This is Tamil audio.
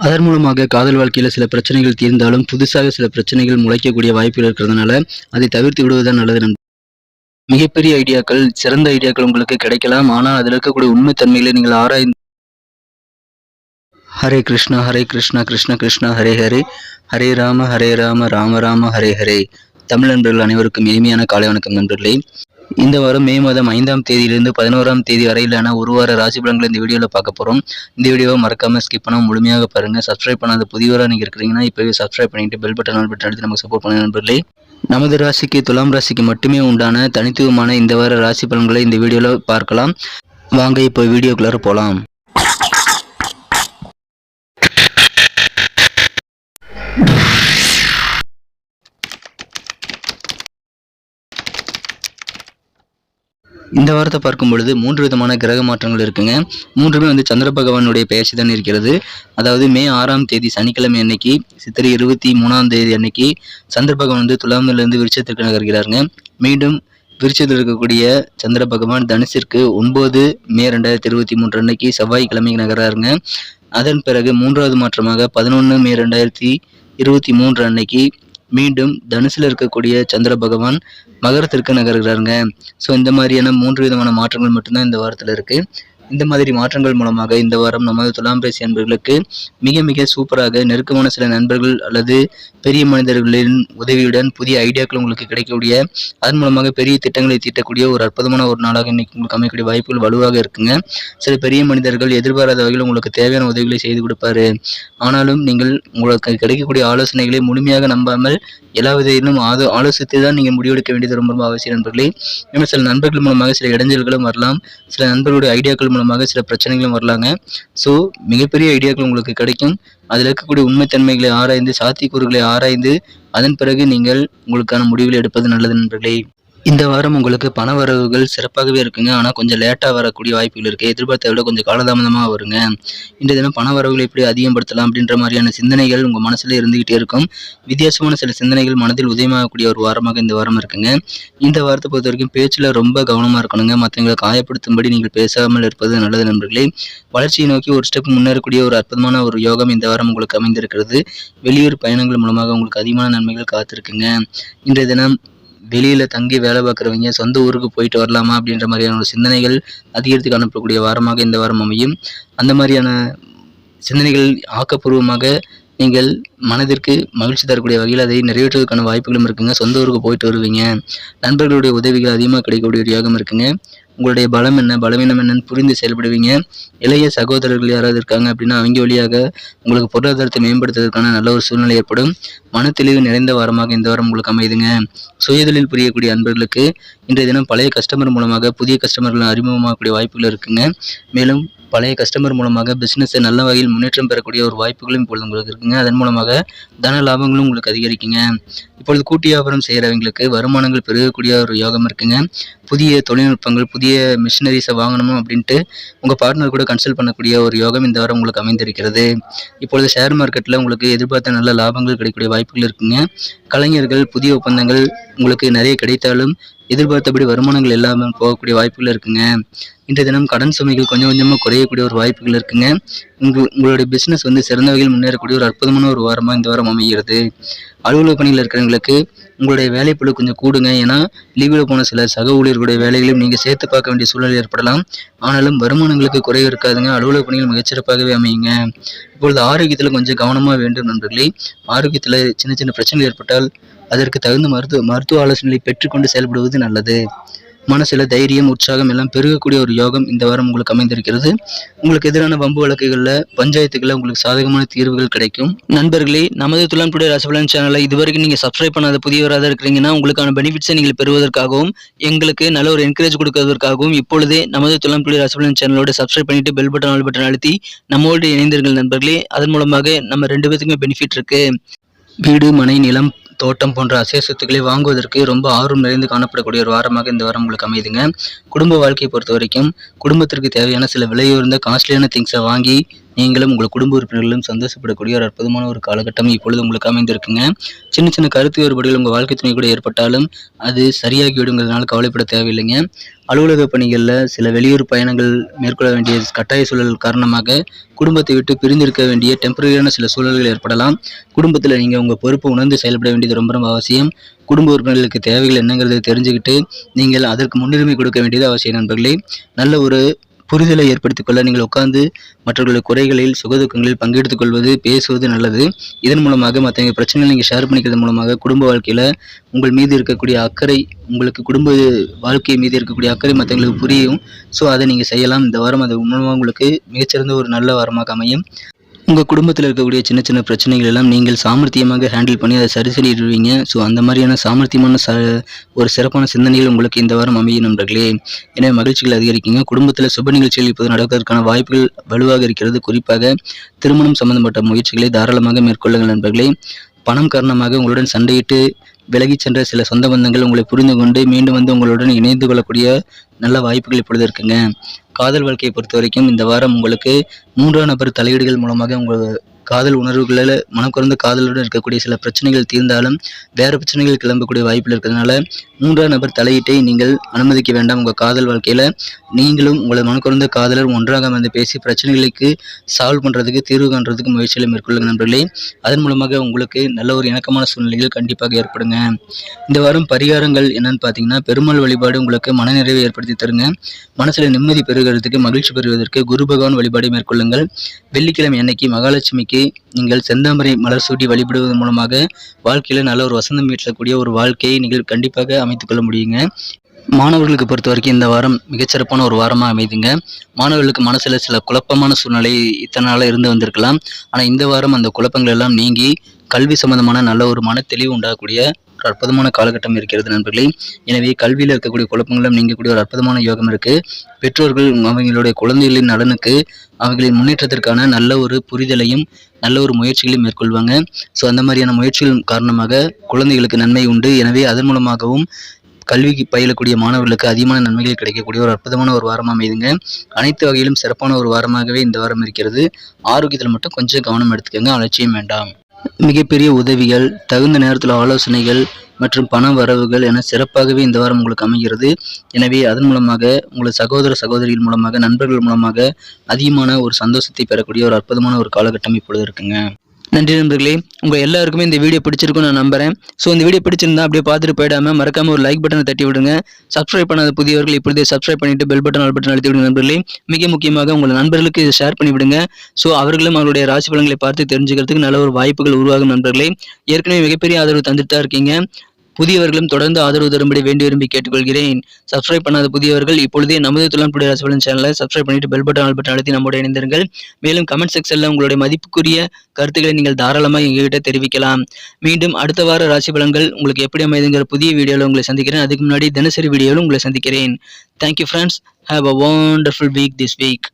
அதன் மூலமாக காதல் வாழ்க்கையில் சில பிரச்சனைகள் தீர்ந்தாலும் புதுசாக சில பிரச்சனைகள் முளைக்கக்கூடிய வாய்ப்புகள் இருக்கிறதுனால அதை தவிர்த்து விடுவதுதான் நல்லது நண்பர்களே. மிகப்பெரிய ஐடியாக்கள் சிறந்த ஐடியாக்கள் உங்களுக்கு கிடைக்கலாம். ஆனால் அதில் இருக்கக்கூடிய உண்மைத்தன்மைகளை நீங்கள் ஆராய்ந்து ஹரே கிருஷ்ணா ஹரே கிருஷ்ணா கிருஷ்ண கிருஷ்ணா ஹரே ஹரே. ஹரே ராம ஹரே ராம ராம ராம ஹரே ஹரே. தமிழ் நண்பர்கள் அனைவருக்கும் இனிமையான காலை வணக்கம் நண்பர்களே. இந்த வாரம் மே மாதம் ஐந்தாம் தேதியிலிருந்து பதினோராம் தேதி வரையிலான ஒரு வார ராசி பலன்களை இந்த வீடியோவில் பார்க்க போகிறோம் இந்த வீடியோவை மறக்காமல் ஸ்கிப் பண்ணால் முழுமையாக பாருங்கள் சப்ஸ்கிரைப் பண்ணாத புதியவராக நீங்கள் இருக்கிறீங்கன்னா இப்போவே சப்ஸ்கிரைப் பண்ணிட்டு பெல் பட்டன் ஆல் பட்டன் அழுத்தி நமக்கு சப்போர்ட் பண்ண நண்பர்களே. நமது ராசிக்கு துலாம் ராசிக்கு மட்டுமே உண்டான தனித்துவமான இந்த வார ராசி பலன்களை இந்த வீடியோவில் பார்க்கலாம். வாங்க இப்போ வீடியோக்குள்ளார போகலாம் இந்த வாரத்தை பார்க்கும் பொழுது மூன்று விதமான கிரக மாற்றங்கள் இருக்குங்க. மூன்றுமே வந்து சந்திர பகவானுடைய பெயர்ச்சி தான் இருக்கிறது. அதாவது மே ஆறாம் தேதி சனிக்கிழமை அன்னைக்கு சித்திரை இருபத்தி மூணாம் தேதி அன்னைக்கு சந்திர பகவான் வந்து துலாமிலிருந்து விருட்சத்திற்கு நகர்கிறாருங்க. மீண்டும் விருட்சத்தில் இருக்கக்கூடிய சந்திர பகவான் தனுசிற்கு ஒன்பது மே ரெண்டாயிரத்தி இருபத்தி மூன்று அன்னைக்கு செவ்வாய்க்கிழமைக்கு நகர்றாருங்க. அதன் பிறகு மூன்றாவது மாற்றமாக பதினொன்று மே ரெண்டாயிரத்தி இருபத்தி மூன்று அன்னைக்கு மீண்டும் தனுசில் இருக்கக்கூடிய சந்திர பகவான் மகரத்திற்கு நகர்கிறாருங்க. ஸோ இந்த மாதிரியான மூன்று விதமான மாற்றங்கள் மட்டும்தான் இந்த வாரத்தில் இருக்குது இந்த மாதிரி மாற்றங்கள் மூலமாக இந்த வாரம் நமது துலாம் ராசி அன்பர்களுக்கு மிக மிக சூப்பராக நெருக்கமான சில நண்பர்கள் அல்லது பெரிய மனிதர்களின் உதவியுடன் புதிய ஐடியாக்கள் உங்களுக்கு கிடைக்கக்கூடிய அதன் மூலமாக பெரிய திட்டங்களை தீட்டக்கூடிய ஒரு அற்புதமான ஒரு நாளாக இன்னைக்கு உங்களுக்கு அமைக்கக்கூடிய வாய்ப்புகள் வலுவாக இருக்குங்க. சில பெரிய மனிதர்கள் எதிர்பாராத வகையில் உங்களுக்கு தேவையான உதவிகளை செய்து கொடுப்பாரு. ஆனாலும் நீங்கள் உங்களுக்கு கிடைக்கக்கூடிய ஆலோசனைகளை முழுமையாக நம்பாமல் எல்லா விதையிலும் ஆலோ ஆலோசித்து தான் நீங்கள் முடிவெடுக்க வேண்டியது ரொம்ப ரொம்ப அவசியம் நண்பர்களே. இன்னும் சில நண்பர்கள் மூலமாக சில இடைஞ்சல்களும் வரலாம். சில நண்பர்களுடைய ஐடியாக்கள் மூலமாக சில பிரச்சனைகளும் வரலாங்க. ஸோ மிகப்பெரிய ஐடியாக்கள் உங்களுக்கு கிடைக்கும். அதில் இருக்கக்கூடிய உண்மைத்தன்மைகளை ஆராய்ந்து சாத்தியக்கூறுகளை ஆராய்ந்து அதன் பிறகு நீங்கள் உங்களுக்கான முடிவுகளை எடுப்பது நல்லது நண்பர்களே. இந்த வாரம் உங்களுக்கு பண வரவுகள் சிறப்பாகவே இருக்குங்க. ஆனால் கொஞ்சம் லேட்டாக வரக்கூடிய வாய்ப்புகள் இருக்குது எதிர்பார்த்த விட கொஞ்சம் காலதாமதமாக வருங்க. இன்றைய தினம் பண வரவுகளை எப்படி அதிகப்படுத்தலாம் அப்படின்ற மாதிரியான சிந்தனைகள் உங்கள் மனசில் இருந்துகிட்டே இருக்கும். வித்தியாசமான சில சிந்தனைகள் மனதில் உதயமாகக்கூடிய ஒரு வாரமாக இந்த வாரம் இருக்குங்க. இந்த வாரத்தை பொறுத்த வரைக்கும் பேச்சில் ரொம்ப கவனமாக இருக்கணுங்க. மற்றவங்களை காயப்படுத்தும்படி நீங்கள் பேசாமல் இருப்பது நல்லது நண்பர்களே. வளர்ச்சியை நோக்கி ஒரு ஸ்டெப் முன்னேறக்கூடிய ஒரு அற்புதமான ஒரு யோகம் இந்த வாரம் உங்களுக்கு அமைந்திருக்கிறது. வெளியூர் பயணங்கள் மூலமாக உங்களுக்கு அதிகமான நன்மைகள் காத்திருக்குங்க. இன்றைய தினம் வெளியில் தங்கி வேலை பார்க்குறவங்க சொந்த ஊருக்கு போயிட்டு வரலாமா அப்படின்ற மாதிரியான ஒரு சிந்தனைகள் அதிகரித்து காணப்படக்கூடிய வாரமாக இந்த வாரம் அமையும். அந்த மாதிரியான சிந்தனைகள் ஆக்கப்பூர்வமாக நீங்கள் மனதிற்கு மகிழ்ச்சி தரக்கூடிய வகையில் அதை நிறைவேற்றுவதற்கான வாய்ப்புகளும் இருக்குங்க. சொந்த ஊருக்கு போயிட்டு வருவீங்க. நண்பர்களுடைய உதவிகள் அதிகமாக கிடைக்கக்கூடிய ஒரு யோகம் இருக்குங்க. உங்களுடைய பலம் என்ன? பலவீனம் என்னன்னு புரிந்து செயல்படுவீங்க. இளைய சகோதரர்கள் யாராவது இருக்காங்க அப்படின்னா அவங்க வழியாக உங்களுக்கு பொருளாதாரத்தை மேம்படுத்துவதற்கான நல்ல ஒரு சூழ்நிலை ஏற்படும். மன தெளிவு நிறைந்த வாரமாக இந்த வாரம் உங்களுக்கு அமையுதுங்க சுயதொழில் புரியக்கூடிய அன்பர்களுக்கு இன்றைய தினம் பழைய கஸ்டமர் மூலமாக புதிய கஸ்டமர்கள் அறிமுகமாகக்கூடிய வாய்ப்புகள் இருக்குங்க. மேலும் பழைய கஸ்டமர் மூலமாக பிஸ்னஸை நல்ல வகையில் முன்னேற்றம் பெறக்கூடிய ஒரு வாய்ப்புகளும் இப்பொழுது உங்களுக்கு இருக்குங்க. அதன் மூலமாக தன லாபங்களும் உங்களுக்கு அதிகரிக்குங்க. இப்பொழுது கூட்டு வியாபாரம் செய்கிறவங்களுக்கு வருமானங்கள் பெருகக்கூடிய ஒரு யோகம் இருக்குங்க. புதிய தொழில்நுட்பங்கள் புதிய மிஷினரிஸை வாங்கணும் அப்படின்ட்டு உங்கள் பார்ட்னர் கூட கன்சல்ட் பண்ணக்கூடிய ஒரு யோகம் இந்த வாரம் உங்களுக்கு அமைந்திருக்கிறது. இப்பொழுது ஷேர் மார்க்கெட்டில் உங்களுக்கு எதிர்பார்த்த நல்ல லாபங்கள் கிடைக்கக்கூடிய வாய்ப்புகள் இருக்குங்க. கலைஞர்கள் புதிய ஒப்பந்தங்கள் உங்களுக்கு நிறைய கிடைத்தாலும் எதிர்பார்த்தபடி வருமானங்கள் இல்லாமல் போகக்கூடிய வாய்ப்புகள் இருக்குங்க. இன்றைய தினம் கடன் சுமைகள் கொஞ்சம் கொஞ்சமாக குறையக்கூடிய ஒரு வாய்ப்புகள் இருக்குங்க. உங்கள் உங்களுடைய பிஸ்னஸ் வந்து சிறந்த வகையில் முன்னேறக்கூடிய ஒரு அற்புதமான ஒரு வாரமாக இந்த வாரம் அமைகிறது. அலுவலக பணியில் இருக்கிறவங்களுக்கு உங்களுடைய வேலைப்பளு கொஞ்சம் கூடுங்க. ஏன்னா லீவில் போன சில சக ஊழியர்களுடைய வேலைகளையும் நீங்கள் சேர்த்து பார்க்க வேண்டிய சூழல் ஏற்படலாம். ஆனாலும் வருமானங்களுக்கு குறைவு இருக்காதுங்க. அலுவலக பணிகள் மிகச்சிறப்பாகவே அமையுங்க. இப்பொழுது ஆரோக்கியத்தில் கொஞ்சம் கவனமாக வேண்டும் நண்பர்களே. ஆரோக்கியத்தில் சின்ன சின்ன பிரச்சனைகள் ஏற்பட்டால் அதற்கு தகுந்த மருத்துவ மருத்துவ ஆலோசனைகளை பெற்றுக்கொண்டு செயல்படுவது நல்லது. மனசில் தைரியம் உற்சாகம் எல்லாம் பெருகக்கூடிய ஒரு யோகம் இந்த வாரம் உங்களுக்கு அமைந்திருக்கிறது. உங்களுக்கு எதிரான வம்பு வழக்குகளில் பஞ்சாயத்துகளில் உங்களுக்கு சாதகமான தீர்வுகள் கிடைக்கும். நண்பர்களே நமது துலாம் டுடே ரசபலன் சேனலை இதுவரைக்கும் நீங்கள் சப்ஸ்கிரைப் பண்ணாத புதியவராக இருக்கிறீங்கன்னா உங்களுக்கான பெனிஃபிட்ஸை நீங்கள் பெறுவதற்காகவும் எங்களுக்கு நல்ல ஒரு என்கரேஜ் கொடுக்கறதற்காகவும் இப்பொழுதே நமது துலாம் டுடே ரசபலன் சேனலோட சப்ஸ்கிரைப் பண்ணிட்டு பெல் பட்டன் ஆல் பட்டன் அழுத்தி நம்மளோட இணைந்தீர்கள் நண்பர்களே. அதன் மூலமாக நம்ம ரெண்டு பேத்துக்குமே பெனிஃபிட் இருக்கு. வீடு மனை நிலம் தோட்டம் போன்ற அசைய சொத்துக்களை வாங்குவதற்கு ரொம்ப ஆர்வம் நிறைந்து காணப்படக்கூடிய ஒரு வாரமாக இந்த வாரம் உங்களுக்கு அமையுதுங்க குடும்ப வாழ்க்கையை பொறுத்த வரைக்கும் குடும்பத்திற்கு தேவையான சில விலையுயர்ந்த காஸ்ட்லியான திங்ஸை வாங்கி நீங்களும் உங்கள் குடும்ப உறுப்பினர்களும் சந்தோஷப்படக்கூடிய ஒரு அற்புதமான ஒரு காலகட்டம் இப்பொழுது உங்களுக்கு அமைந்திருக்குங்க. சின்ன சின்ன கருத்து வேறுபாடுகள் உங்கள் வாழ்க்கை துணை கூட ஏற்பட்டாலும் அது சரியாகி விடுங்கிறதுனால கவலைப்பட தேவையில்லைங்க. அலுவலக பணிகளில் சில வெளியூர் பயணங்கள் மேற்கொள்ள வேண்டிய கட்டாய சூழல் காரணமாக குடும்பத்தை விட்டு பிரிந்திருக்க வேண்டிய டெம்பரரியான சில சூழல்கள் ஏற்படலாம். குடும்பத்தில் நீங்கள் உங்கள் பொறுப்பை உணர்ந்து செயல்பட வேண்டியது ரொம்ப ரொம்ப அவசியம். குடும்ப உறுப்பினர்களுக்கு தேவைகள் என்னங்கிறத தெரிஞ்சுக்கிட்டு நீங்கள் அதற்கு முன்னுரிமை கொடுக்க வேண்டியது அவசியம் நண்பர்களே. நல்ல ஒரு புரிதலை ஏற்படுத்திக் கொள்ள நீங்கள் உட்கார்ந்து மற்றவர்களுடைய குறைகளில் சுகதுக்கங்களில் பங்கெடுத்துக் கொள்வது பேசுவது நல்லது. இதன் மூலமாக மற்றவங்க பிரச்சனைகளை நீங்கள் ஷேர் பண்ணிக்கிறது மூலமாக குடும்ப வாழ்க்கையில் உங்கள் மீது இருக்கக்கூடிய அக்கறை உங்களுக்கு குடும்ப வாழ்க்கை மீது இருக்கக்கூடிய அக்கறை மற்றவங்களுக்கு புரியும். ஸோ அதை நீங்கள் செய்யலாம். இந்த வாரம் அது மூலமாக உங்களுக்கு மிகச்சிறந்த ஒரு நல்ல வாரமாக அமையும். உங்கள் குடும்பத்தில் இருக்கக்கூடிய சின்ன சின்ன பிரச்சனைகள் எல்லாம் நீங்கள் சாமர்த்தியமாக ஹேண்டில் பண்ணி அதை சரி செய்திடுவீங்க. ஸோ அந்த மாதிரியான சாமர்த்தியமான ச ஒரு சிறப்பான சிந்தனைகள் உங்களுக்கு இந்த வாரம் அமையும் நண்பர்களே. எனவே மகிழ்ச்சிகள் அதிகரிக்குங்க. குடும்பத்தில் சுப நிகழ்ச்சிகள் இப்போது நடப்பதற்கான வாய்ப்புகள் வலுவாக இருக்கிறது. குறிப்பாக திருமணம் சம்பந்தப்பட்ட முயற்சிகளை தாராளமாக மேற்கொள்ளுங்கள் நண்பர்களே. பணம் காரணமாக உங்களுடன் சண்டையிட்டு விலகிச் சென்ற சில சொந்த பந்தங்கள் உங்களை புரிந்து கொண்டு மீண்டும் வந்து உங்களுடன் இணைந்து கொள்ளக்கூடிய நல்ல வாய்ப்புகள் இப்பொழுது இருக்குங்க. காதல் வாழ்க்கையை பொறுத்த வரைக்கும் இந்த வாரம் உங்களுக்கு மூன்றாம் நபர் தலையீடுகள் மூலமாக உங்கள் காதல் உணர்வுகளில் மனக்குறந்த காதலுடன் இருக்கக்கூடிய சில பிரச்சனைகள் தீர்ந்தாலும் வேறு பிரச்சனைகள் கிளம்பக்கூடிய வாய்ப்பில் இருக்கிறதுனால மூன்றாம் நபர் தலையீட்டை நீங்கள் அனுமதிக்க வேண்டாம். உங்கள் காதல் வாழ்க்கையில் நீங்களும் உங்களது மனக்குறந்த காதலர் ஒன்றாக அமர்ந்து பேசி பிரச்சனைகளுக்கு சால்வ் பண்ணுறதுக்கு தீர்வு காண்றதுக்கு முயற்சிகளை மேற்கொள்ளுங்க நண்பர்களே. அதன் மூலமாக உங்களுக்கு நல்ல ஒரு இணக்கமான சூழ்நிலைகள் கண்டிப்பாக ஏற்படுங்க. இந்த வாரம் பரிகாரங்கள் என்னன்னு பார்த்தீங்கன்னா பெருமாள் வழிபாடு உங்களுக்கு மனநிறைவை ஏற்படுத்தி தருங்க. மனசில் நிம்மதி பெறுகிறதுக்கு மகிழ்ச்சி பெறுவதற்கு குரு பகவான் வழிபாடு மேற்கொள்ளுங்கள். வெள்ளிக்கிழமை அன்னைக்கு மகாலட்சுமிக்கு நீங்கள் செந்தாமரை மலர் சூட்டி வழிபடுவதன் மூலமாக வாழ்க்கையில் நல்ல ஒரு வசந்தம் ஈட்டக்கூடிய ஒரு வாழ்க்கையை நீங்கள் கண்டிப்பாக அமைத்துக் கொள்ள முடியுங்க. மாணவர்களுக்கு பொறுத்த வரைக்கும் இந்த வாரம் மிகச்சிறப்பான ஒரு வாரமாக அமைதுங்க. மாணவர்களுக்கு மனசில் சில குழப்பமான சூழ்நிலை இத்தனை நாளாக இருந்து வந்திருக்கலாம். ஆனால் இந்த வாரம் அந்த குழப்பங்கள் எல்லாம் நீங்கி கல்வி சம்பந்தமான நல்ல ஒரு மன தெளிவு உண்டாகக்கூடிய ஒரு அற்புதமான காலகட்டம் இருக்கிறது நண்பர்களே. எனவே கல்வியில் இருக்கக்கூடிய குழப்பங்களும் நீங்கக்கூடிய ஒரு அற்புதமான யோகம் இருக்குது பெற்றோர்கள் அவங்களுடைய குழந்தைகளின் நலனுக்கு அவர்களின் முன்னேற்றத்திற்கான நல்ல ஒரு புரிதலையும் நல்ல ஒரு முயற்சிகளையும் மேற்கொள்வாங்க. ஸோ அந்த மாதிரியான முயற்சிகள் காரணமாக குழந்தைகளுக்கு நன்மை உண்டு. எனவே அதன் மூலமாகவும் கல்விக்கு பயிலக்கூடிய மாணவர்களுக்கு அதிகமான நன்மைகள் கிடைக்கக்கூடிய ஒரு அற்புதமான ஒரு வாரமாக அமைதுங்க. அனைத்து வகையிலும் சிறப்பான ஒரு வாரமாகவே இந்த வாரம் இருக்கிறது. ஆரோக்கியத்தில் மட்டும் கொஞ்சம் கவனம் எடுத்துக்கோங்க. அலட்சியம் வேண்டாம். மிகப்பெரிய உதவிகள் தகுந்த நேரத்தில் ஆலோசனைகள் மற்றும் பண வரவுகள் என சிறப்பாகவே இந்த வாரம் உங்களுக்கு அமைகிறது. எனவே அதன் மூலமாக உங்களது சகோதர சகோதரிகள் மூலமாக நண்பர்கள் மூலமாக அதிகமான ஒரு சந்தோஷத்தை பெறக்கூடிய ஒரு அற்புதமான ஒரு காலகட்டம் இப்பொழுது இருக்குங்க. நன்றி நண்பர்களே. உங்கள் எல்லாருக்குமே இந்த வீடியோ பிடிச்சிருக்கும்னு நான் நம்புறேன். ஸோ இந்த வீடியோ பிடிச்சிருந்தா அப்படியே பார்த்துட்டு போயிடாம மறக்காம ஒரு லைக் பட்டனை தட்டி விடுங்க. சப்ஸ்கிரைப் பண்ணாத புதியவர்கள் இப்பொழுதே சப்ஸ்கிரைப் பண்ணிட்டு பெல் பட்டன் ஆல் பட்டன் அழுத்தி விடுங்க நண்பர்களே. மிக முக்கியமாக உங்கள் நண்பர்களுக்கு இதை ஷேர் பண்ணி விடுங்க. ஸோ அவர்களும் அவருடைய ராசி பலன்களை பார்த்து தெரிஞ்சுக்கிறதுக்கு நல்ல ஒரு வாய்ப்புகள் உருவாகும் நண்பர்களே. ஏற்கனவே மிகப்பெரிய ஆதரவு தந்துட்டு தான் இருக்கீங்க. புதியவர்களும் தொடர்ந்து ஆதரவு தரும்படி வேண்டி விரும்பி கேட்டுக்கொள்கிறேன். சப்ஸ்கிரைப் பண்ணாத புதியவர்கள் இப்பொழுதே நமது துளம்புடைய ரசவலன் சேனலை சப்ஸ்கிரைப் பண்ணிட்டு பெல் பட்டன் ஆல் பட்டன் அழுத்தி நம்மோட இணைந்திருங்கள். மேலும் கமெண்ட் செக்ஷனில் உங்களுடைய மதிப்புக்குரிய கருத்துக்களை நீங்கள் தாராளமாக எங்ககிட்ட தெரிவிக்கலாம். மீண்டும் அடுத்த வார ராசி பலன்கள் உங்களுக்கு எப்படி அமைதுங்கிற புதிய வீடியோவில் உங்களை சந்திக்கிறேன். அதுக்கு முன்னாடி தினசரி வீடியோவில் உங்களை சந்திக்கிறேன். Thank you friends have a wonderful week this week